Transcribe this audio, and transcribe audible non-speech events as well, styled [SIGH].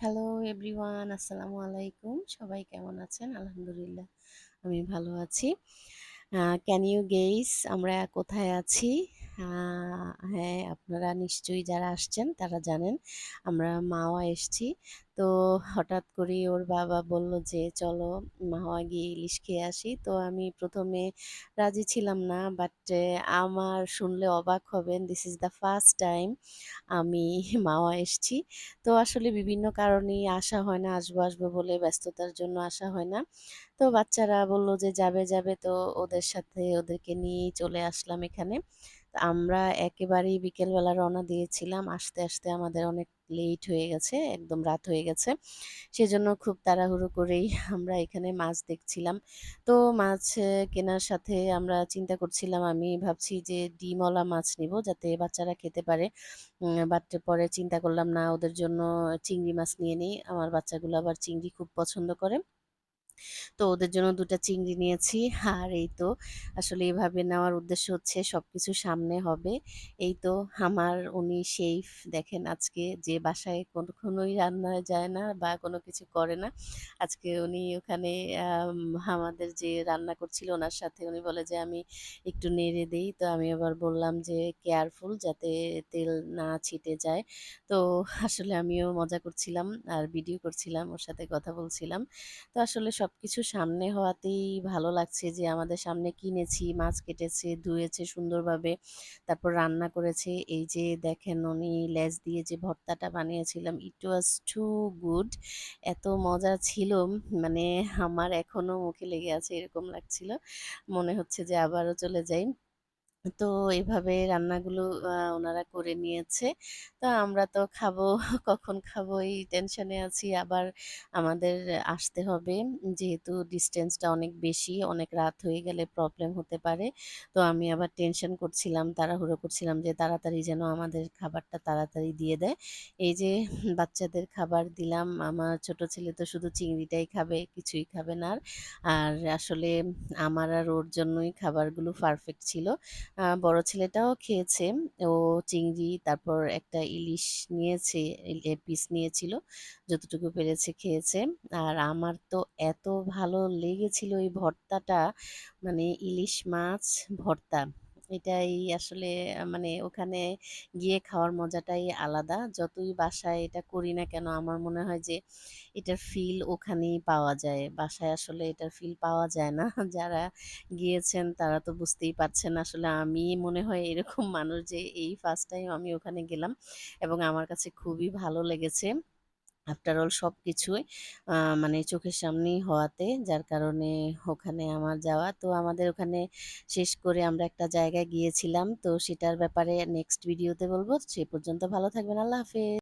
Hello everyone আসসালামু আলাইকুম সবাই কেমন আছেন আলহামদুলিল্লাহ আমি ভালো আছি ক্যান ইউ গেইস আমরা কোথায় আছি হ্যাঁ আপনারা নিশ্চয়ই যারা আসছেন তারা জানেন আমরা মাওয়া এসছি। তো হঠাৎ করে ওর বাবা বলল যে, চলো মাওয়া গিয়ে ইলিশ খেয়ে আসি। তো আমি প্রথমে রাজি ছিলাম না বাট আমার শুনলে অবাক হবেন this is the first time আমি [LAUGHS] মাওয়া এসছি। তো আসলে বিভিন্ন কারণেই আসা হয় না, আসব আসব বলে ব্যস্ততার জন্য আসা হয় না। তো বাচ্চারা বলল যে, যাবে যাবে। তো ওদের সাথে ওদেরকে নিয়েই চলে আসলাম এখানে। আমরা একেবারেই বিকেলবেলা রওনা দিয়েছিলাম। আসতে আসতে আমাদের অনেক লেট হয়ে গেছে, একদম রাত হয়ে গেছে। সেজন্য খুব তাড়াহুড়ো করেই আমরা এখানে মাছ দেখছিলাম। তো মাছ কেনার সাথে আমরা চিন্তা করছিলাম, আমি ভাবছি যে ডিমওয়ালা মাছ নিব যাতে বাচ্চারা খেতে পারে। বাট পরে চিন্তা করলাম, না, ওদের জন্য চিংড়ি মাছ নিয়ে নিই। আমার বাচ্চাগুলো আবার চিংড়ি খুব পছন্দ করে। তো ওদের জন্য দুটো চিংড়ি নিয়েছি। আর এই তো আসলে এভাবে নেওয়ার উদ্দেশ্য হচ্ছে সবকিছু সামনে হবে। এই তো আমার, উনি শেফ দেখেন আজকে যে বাসায় কখনোই রান্না যায় না বা কোনো কিছু করে না। আজকে উনি ওখানে আমাদের যে রান্না করছিল ওনার সাথে উনি বলে যে, আমি একটু নেড়ে দেই। তো আমি আবার বললাম যে, কেয়ারফুল যাতে তেল না ছিটে যায়। তো আসলে আমিও মজা করছিলাম আর ভিডিও করছিলাম, ওর সাথে কথা বলছিলাম। তো আসলে সবকিছু সামনে হওয়াতেই ভালো লাগছে যে, আমাদের সামনে কিনেছি, মাছ কেটেছে, ধুয়েছে সুন্দরভাবে। তারপর রান্না করেছে। এই যে দেখেন উনি লেজ দিয়ে যে ভর্তাটা বানিয়েছিলাম ইট ওয়াজ টু গুড এত মজা ছিল মানে আমার এখনও মুখে লেগে আছে এরকম লাগছিল। মনে হচ্ছে যে আবারও চলে যাই। তো এভাবে রান্নাগুলো ওনারা করে নিয়েছে। তো আমরা তো খাব, [LAUGHS] কখন খাব এই টেনশনে আছি। আবার আমাদের আসতে হবে। যেহেতু ডিস্টেন্সটা অনেক বেশি, অনেক রাত হয়ে গেলে প্রবলেম হতে পারে। তো আমি আবার টেনশন করছিলাম, তাড়াহুড়ো করছিলাম যে তাড়াতাড়ি যেন আমাদের খাবারটা তাড়াতাড়ি দিয়ে দেয়। এই যে [LAUGHS] বাচ্চাদের খাবার দিলাম। আমার ছোট ছেলে তো শুধু চিংড়িটাই খাবে, কিছুই খাবে না আর। আর আসলে আমার আর ওর জন্যই খাবারগুলো পারফেক্ট ছিল। বড় ছেলেটাও খেয়েছে। ও চিংড়ি, তারপর একটা ইলিশ নিয়েছে পিস নিয়েছিল, যতটুকু পেরেছে খেয়েছে। আর আমার তো এত ভালো লেগেছিল ওই ভর্তাটা মানে ইলিশ মাছ ভর্তা। এটাই আসলে মানে ওখানে গিয়ে খাওয়ার মজাটাই আলাদা। যতই বাসায় এটা করি না কেন, আমার মনে হয় যে এটার ফিল ওখানেই পাওয়া যায়। বাসায় আসলে এটার ফিল পাওয়া যায় না। [LAUGHS] যারা গিয়েছেন তারা তো বুঝতেই পারছেন আসলে আমি মনে হয় এরকম মানুষ যে এই ফার্স্ট টাইম আমি ওখানে গেলাম এবং আমার কাছে খুবই ভালো লেগেছে। আফটার অল সব কিছুই মানে চোখের সামনেই হওয়াতে, যার কারণে ওখানে আমার যাওয়া। তো আমাদের ওখানে শেষ করে আমরা একটা জায়গায় গিয়েছিলাম। তো সেটার ব্যাপারে নেক্সট ভিডিওতে বলব। সে পর্যন্ত ভালো থাকবেন। আল্লাহ হাফেজ।